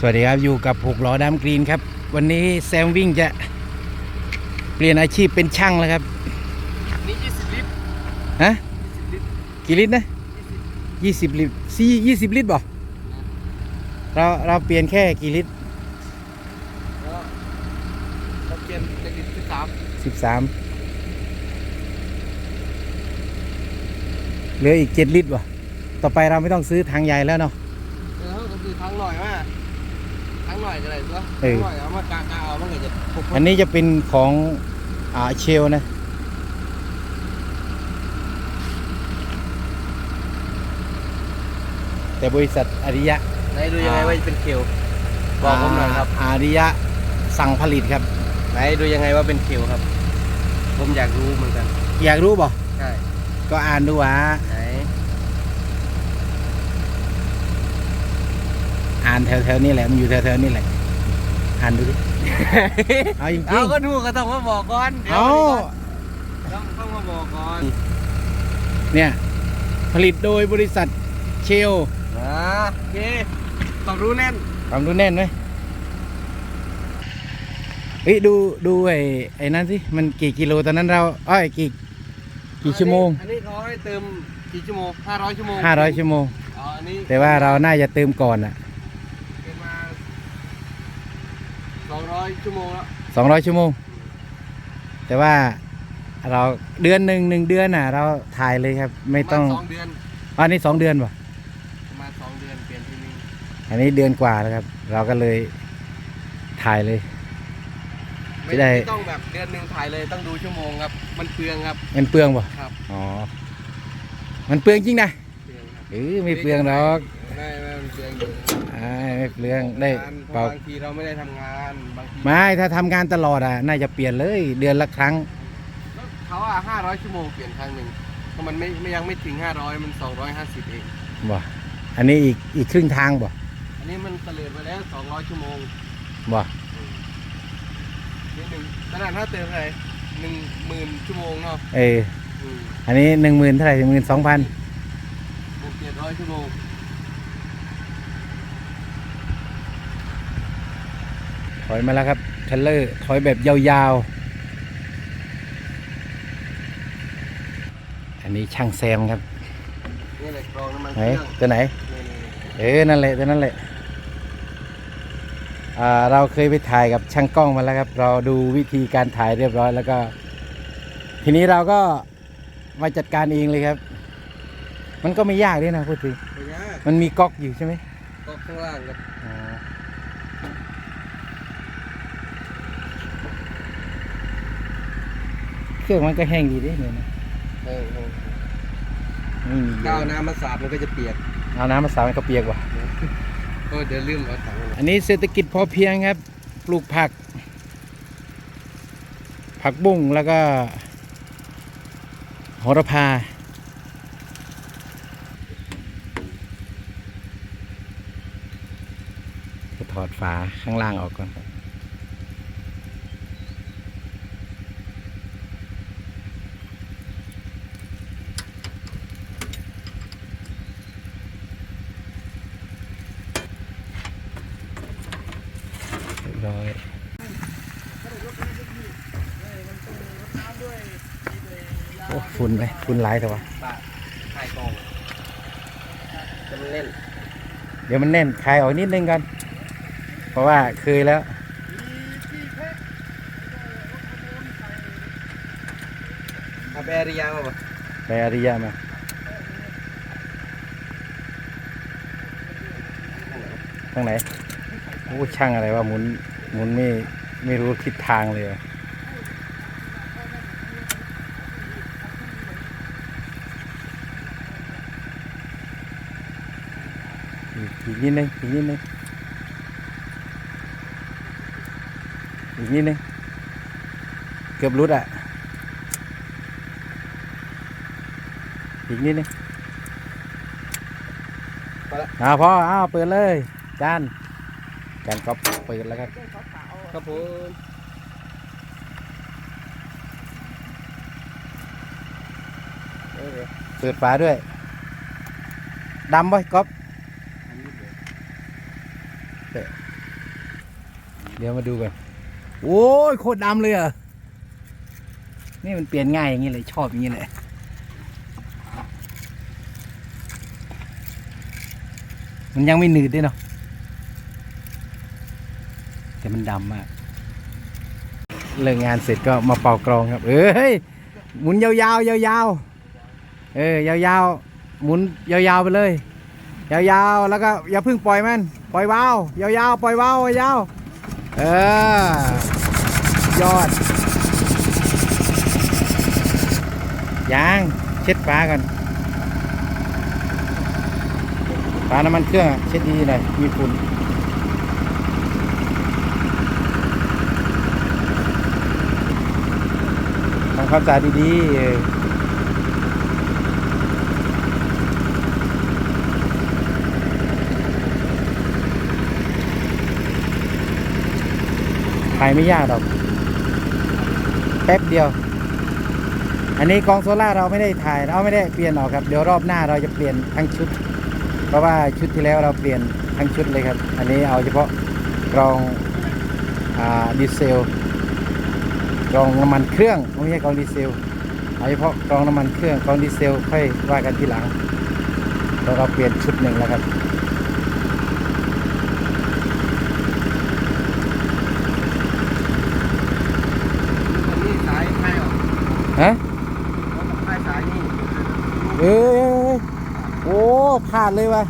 สวัสดีครับ อยู่กับหกล้อดำกรีนครับ วันนี้แซมวิ่งจะเปลี่ยนอาชีพเป็นช่างแล้วครับ นี่20 ลิตร ฮะ20 ลิตร กี่ลิตรนะยี่สิบลิตรสี่ยี่สิบลิตรบ่เราเราเปลี่ยนแค่กี่ลิตรแล้วเราเปลี่ยนจากลิตรที่สามสิบสามเหลืออีกเจ็ดลิตรบ่ต่อไปเราไม่ต้องซื้อถังใหญ่แล้วเนาะเออก็คือทั้งหน่อยว่าทั้ง หน่อยก็ได้ตัวเออทั้งหน่อยเอามากางเอามันก็จะพกอันนี้จะเป็นของอ่าเชลนะ แต่บริษัทอาริยะไหนดูยังไงว่าเป็นเคียวบอกผมหน่อยครับอาริยะสั่งผลิตครับ ไหนดูยังไงว่าเป็นเคียวครับ ผมอยากรู้เหมือนกัน อยากรู้บ่ ใช่ก็อ่านดูว่าไหน อ่านแถวๆนี่แหละมันอยู่แถวๆนี่แหละอ่านดูดิ เอาจริงเอาก็ดูก็ต้องมาบอกก่อนๆเดี๋ยวเอาต้องต้องมาบอกก่อนเนี่ยผลิตโดยบริษัทเชลอ่าโอเคต้องรู้แน่นความรู้แน่นไหมเฮ้ยดูดูไอ้ไอ้นั่นสิมันกี่กิโลตอนนั้นเราอ้อยกี่กี่ชั่วโมงอันนี้เขาให้เติมกี่ชั่วโมง500ชั่วโมงห้าร้อยชั่วโมงอ๋ออันนี้แต่ว่าเราน่าจะเติมก่อนอะ เป็นมา 200 ชั่วโมงแล้วสองร้อยชั่วโมง แต่ว่าเราเดือนหนึ่งหนึ่งเดือนอะ เราถ่ายเลยครับ ไม่ต้องประาณสองเดือนอันนี้สองเดือนป่ะประมาณสองเดือนเปลี่ยนทีนึงอันนี้เดือนกว่าแล้วครับ เราก็เลยถ่ายเลย ไม่จะได้ ไม่ต้องแบบเดือนหนึ่งถ่ายเลยต้องดูชั่วโมงครับ มันเปลืองครับ มันเปลืองป่ะครับ อ๋อ มันเปลืองจริงนะเปลืองครับเออไม่เปลืองหรอก ไม่ไม่มันเปลืองอยู่อ่า ไม่เปลืองได้งานเพเปล่าราะบางทีเราไม่ได้ทำงานบางทีไม่ถ้าทำงานตลอดอะน่าจะเปลี่ยนเลยเดือนละครั้ง เขาอะห้าร้อยชั่วโมงเปลี่ยนครั้งหนึ่งเพราะมันไม่ไม่ยังไม่ถึงห้าร้อยมันสองร้อยห้าสิบเอง บ่อันนี้อีกอีกครึ่งทางบ่อันนี้มันเตลิดไปแล้วสองร้อยชั่วโมงบ่นี่หนึ่งขนาดถ้าเติมอะไรหนึ่งหมื่นชั่วโมงเนาะเอออืมอันนี้หนึ่งหมื่นเท่าไหร่หนึ่งหมื่นสองพันบวกเจ็ดร้อยชั่วโมง ถอยมาแล้วครับเทรลเลอร์ถอยแบบยาวๆ อันนี้ช่างแซมครับนี่แหละกรองน้ำมันไหนเครื่องตัวไหนนี่นี่เออนั่นแหละตัวนั่นแหละอ่าเราเคยไปถ่ายกับช่างกล้องมาแล้วครับ เราดูวิธีการถ่ายเรียบร้อยแล้วก็ ทีนี้เราก็มาจัดการเองเลยครับ มันก็ไม่ยากด้วยนะพูดถึงไม่ยากมันมีก๊อกอยู่ใช่ไหมก็ข้างล่างครับ เครื่องมันก็แห้งดีด้วยเนี่ยนะเออเออไม่มีเยถ้าเอาอะน้ำมาสาดมันก็จะเปียกเอาน้ำมาสาดมันก็เปียกว่ะ ก็เดี๋ยวลืมเอาถังมาอันนี้เศรษฐกิจพอเพียงครับ ปลูกผัก ผักบุ้งแล้วก็ โหระพา จะถอดฝาข้างล่างออกก่อนครับเรียบร้อยโอ้ฝุ่ นไหมฝุ่นหลายแต่ว่าปะถ่ายกองจะมันเล่นเดี๋ยวมันแน่นคลายออกนิดนึงกัน เพราะว่าเคยแล้ว เอาไปอาริยามาปะไปอริยะมาทางไหนโอ้ช่างอะไรว่าหมุนหมุนไม่ไม่รู้ทิศทางเลยอะ อีกอีกนิดนึงอีกนิดนึงอีกนิดนึงเกือบรุดอะ อีกนิดนึงไปละอ่าพ่ออ้าวเปิดเลยจานจานก็เปิดแล้วครับ ครับผมเปิดฝาด้วยดำป่ะก๊อฟ อันนี้เดี๋ยว เดี๋ยวมาดูกันโอ้ยโคตรดำเลยอะนี่มันเปลี่ยนง่ายอย่างนี้เลยชอบอย่างนี้เลยมันยังไม่หนืดด้วยเนาะแต่มันดำมากเลิกงานเสร็จก็มาเป่ากรองครับ เอ้ยหมุนยาวๆยาวๆเออยาวๆหมุนยาวๆไปเลย ยาวๆแล้วก็อย่าเพิ่งปล่อยมัน ปล่อยเบายาวๆปล่อยเบายาว เออยอด ยาง เช็ดฝากันฝาน้ำมันเครื่องเช็ดดีหน่อยมีฝุ่นทำความสะอาดดีๆ เออถ่ายไม่ยากหรอก แป๊บเดียว อันนี้กองโซล่าเราไม่ได้ถ่ายเราไม่ได้เปลี่ยนออกครับ เดี๋ยวรอบหน้าเราจะเปลี่ยนทั้งชุด เพราะว่าชุดที่แล้วเราเปลี่ยนทั้งชุดเลยครับ อันนี้เอาเฉพาะกรองอดีเซลกรองน้ำมันเครื่องไม่ใช่กรองดีเซลเอาเฉพาะกรองน้ำมันเครื่องกรองดีเซลค่อยว่ากันทีหลังเราเปลี่ยนชุดหนึ่งแล้วครับ อันนี้สายไฟออก ฮะเขาต้องไฟสายนี่เอ้ยโอ้พลาดเลยวะ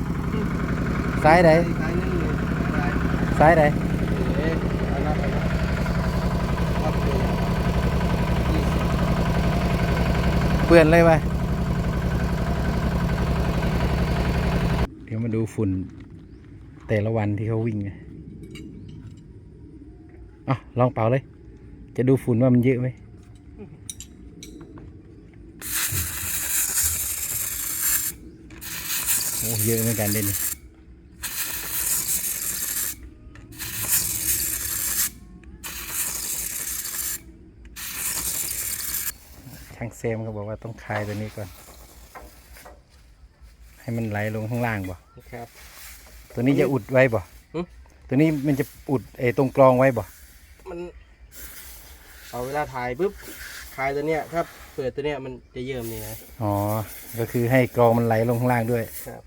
สายไหนสายนี่สายสายไหนเอ๊ะเอาละเอาละครับเดี๋ยวยี่สิบเปื่อนเลยวะเดี๋ยวมาดูฝุ่น แต่ละวันที่เขาวิ่งไงอะลองเป่าเลย จะดูฝุ่นว่ามันเยอะไหม อ้เยอะเหมือนกันเด่นช่างเซมเขาบอกว่าต้องคลายตัวนี้ก่อน ให้มันไหลลงข้างล่างบ่ครับ ตัวนี้จะอุดไว้บ่หึตัวนี้มันจะอุดไอ้ตรงกรองไว้บ่ มันเอาเวลาถ่ายปุ๊บถ่ายตัวเนี้ยถ้าเปิดตัวเนี้ยมันจะเยิ่มนี่ไงอ๋อ ก็คือให้กรองมันไหลลงข้างล่างด้วย ครับ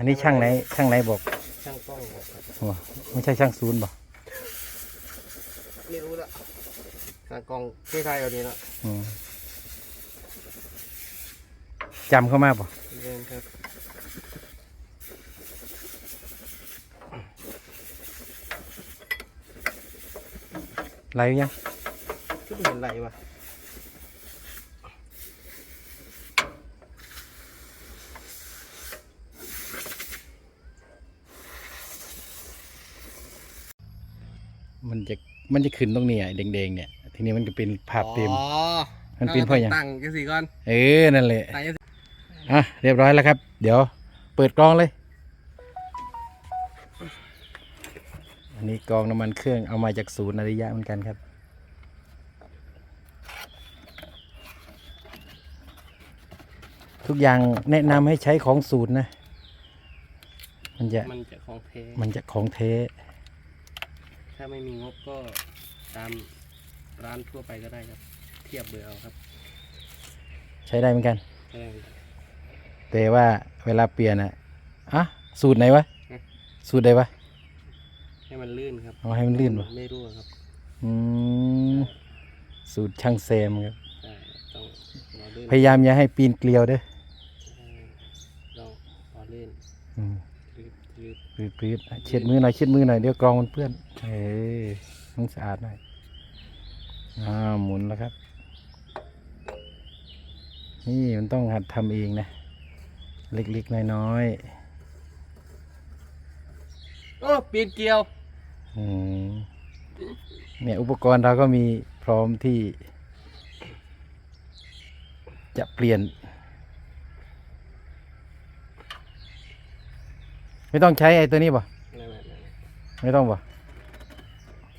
อันนี้ช่างไหนช่างไหนบอกช่างกล้องบอกครับอ๋อไม่ใช่ช่างศูนย์บ่ไม่รู้ละช่างกล้องคล้ายๆเอานี้ละอืมจำเข้ามาบ่เรื่องครับไหลยังก็ไม่เห็นไรวะ มันจะมันจะขึ้นตรงนี้ไอ้แดงๆเนี่ย ทีนี้มันจะเป็นภาพเต็ม อ๋อมันเป็นเพราะหยัง ตั้งกันสิก่อนเออนั่นแหละตั้งกันสิอะเรียบร้อยแล้วครับ เดี๋ยวเปิดกรองเลย อันนี้กรองน้ำมันเครื่องเอามาจากศูนย์อริยะเหมือนกันครับ ทุกอย่างแนะนำให้ใช้ของศูนย์นะ มันจะมันจะของเทมันจะของเท ถ้าไม่มีงบก็ตามร้านทั่วไปก็ได้ครับ เทียบเบอร์เอาครับใช้ได้เหมือนกันแค่นั้นแต่ว่าเวลาเปลี่ยนอะอะสูตรไหนวะอืมสูตรใดวะให้มันลื่นครับเอาให้มันลื่นวะไม่รั่วครับอืมสูตรช่างเซมครับใช่ต้องรอลื่นพยายามอย่าให้ปีนเกลียวเด้อต้องรอลื่นอืมลื่นลื่นปรีดปรีดอะเช็ดมือหน่อยเช็ดมือหน่อยเดี๋ยวกรองมันเปื้อน เอ้ยต้องสะอาดหน่อยอ่าหมุนแล้วครับ นี่มันต้องหัดทำเองนะ เล็กๆ น้อยโอ้ปีนเกลียวๆอืมเนี่ยอุปกรณ์เราก็มีพร้อมที่ จะเปลี่ยน ไม่ต้องใช้ไอ้ตัวนี้ป่ะนั่นแหละนั่นแหละไม่ต้องป่ะ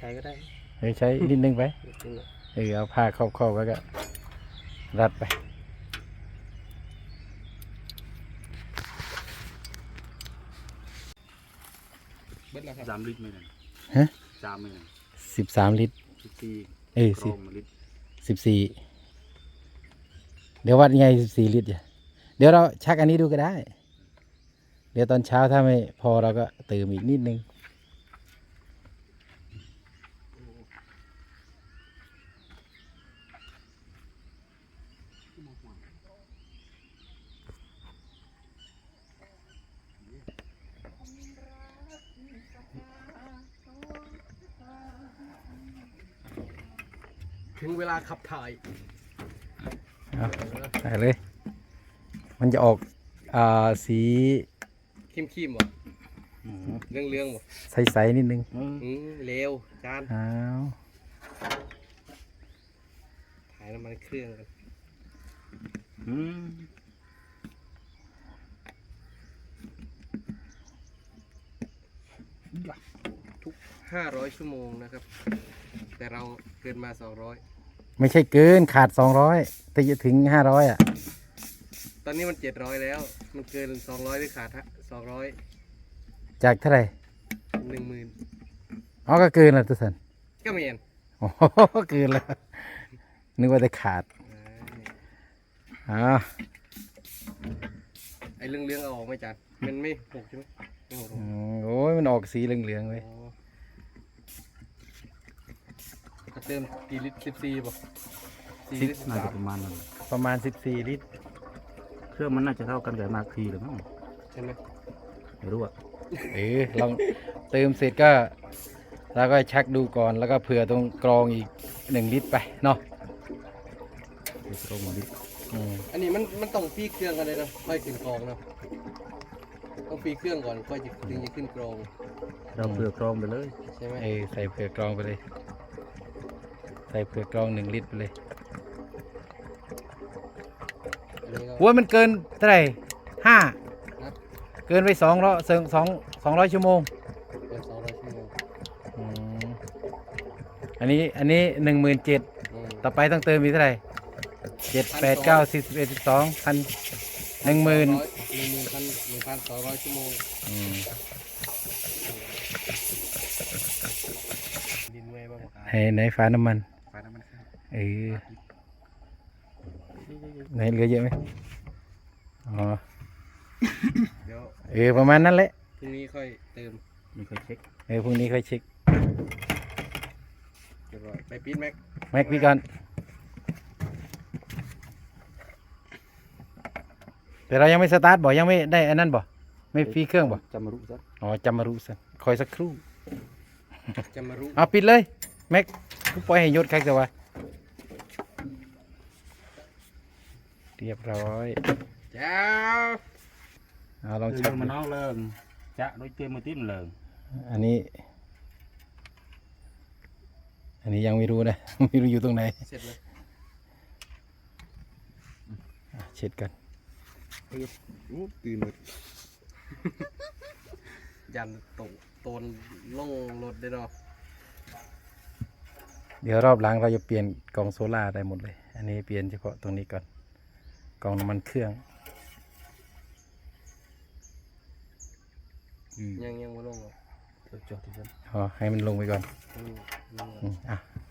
ใช้ก็ได้เออใช้นิดนึงไปนิดนึงอะเออเอาผ้าครอบๆแล้วก็ รัดไปอเบิดแล้วครับสามลิตรไหมเนี่ยฮะ สามไหมเนี่ยสิบสามลิตร สิบสี่เอ้ยกรสิอบมลิตรสิบสี่เดี๋ยววัดยังไงสิบสี่ลิตรเนี่ยเดี๋ยวเราชักอันนี้ดูก็ได้ เดี๋ยวตอนเช้าถ้าไม่พอเราก็เติมอีกนิดนึง ถึงเวลาขับถ่ายเอาใส่เลย มันจะออกอ่าสีคิมคิมๆบ่เรื่องเรื่องๆบ่ใสๆนิดนึงเอออืมเร็วจาน อ้าวถ่ายน้ำมันเครื่องกัน อืมห้าร้อยชั่วโมงนะครับ แต่เราเกินมาสองร้อยไม่ใช่เกินขาดสองร้อยแต่จะถึงห้าร้อยอะ ตอนนี้มันเจ็ดร้อยแล้ว มันเกินสองร้อยหรือขาดสองร้อยจากเท่าไหร่หนึ่งหมื่นอ๋อก็เกินแล้วทุกท่านก็ไม่เห็นโอ้โหเกินแล้ว นึกว่าจะขาด อ๋อไอ้เรื่องเรื่องๆเอาออกไหม่จานมันไม่หกใช่ไหมไม่หกหรอกอืมโอ้ยมันออกสีเหลืองๆเลย อ๋อก็เติมกี่ลิตรสิบสี่ป่ะสี่ลิตรสิบน่าสาจะมประมาณนั้นแหละประมาณสิบสี่ลิตร เครื่องมันน่าจะเท่ากันกับมาคีหรือมั้งใช่ไหมไม่รู้อะเออลองเติมเสร็จก็เราก็ชักดูก่อนแล้วก็เผื่อตรงกรองอีกหนึ่งลิตรไปเนาะ เดี๋ยวตรงมาลิตร อืมอันนี้มันมันต้องฟีเครื่องกันเลยนะค่อยขึ้นกรองนะต้องฟีเครื่องก่อนค่อยจะถึงจะขึ้นกรองเราเผื่อกรองไปเลยใช่ไหมเออใส่เผื่อกรองไปเลย ใส่เผื่อกรองหนึ่งลิตรไปเลยอันนี้ก็ว่ามันเกินเท่าไหร่ห้าครับ เกินไปสองร้อยสองสองสองร้อยชั่วโมงเป็นสองร้อยชั่วโมงอืมอันนี้อันนี้หนึ่งหมื่นเจ็ดอืมต่อไปต้องเติมอีกเท่าไหร่ เจ็ดแปดเก้าสิบสิบเอ็ดสิบสองพันหนึ่งหมื่นร้อยหนึ่งหมื่นพันหนึ่งพันสองร้อยชั่วโมงอืมดินเวยบ้างไหนไหนฟ้าน้ำมันไฟน้ำมันเครื่องเออไหนเหลือเยอะไหมอ๋อเดี๋ยวเออประมาณนั้นแหละพรุ่งนี้ค่อยเติมมีค่อยเช็คเออพรุ่งนี้ค่อยเช็คเรียบร้อยไปปีนแม็กแม็กพี่ก่อน แต่เรายังไม่สตาร์ทบ่ยังไม่ได้อันนั้นบ่ไม่ฟรีเครื่องบ่จำมารู้ซะอ๋อจำมารู้สักคอยสักครู่จะมารู้เอาปิดเลยแม็กกูปล่อยให้หยศใครจะวะเรียบร้อยเจ้าเอาลองเรื่ชัอกงดูมันน้องเลิงจะโดยเตรียมมาติ้มเลิงอันนี้ อันนี้ยังไม่รู้นะไม่รู้อยู่ตรงไหนเสร็จเลยอะเช็ดกัน อู้ตื่นหมดยันตกโตนล่องรถได้เนาะเดี๋ยวรอบหลังเราจะเปลี่ยนกล่องโซล่าได้หมดเลย อันนี้เปลี่ยนเฉพาะตรงนี้ก่อนกล่องน้ำมันเครื่องอืมยังยังไม่ลงหรอกจอดที่ฉันอ๋อให้มันลงไปก่อนอืมลงก่อนอืมอะไป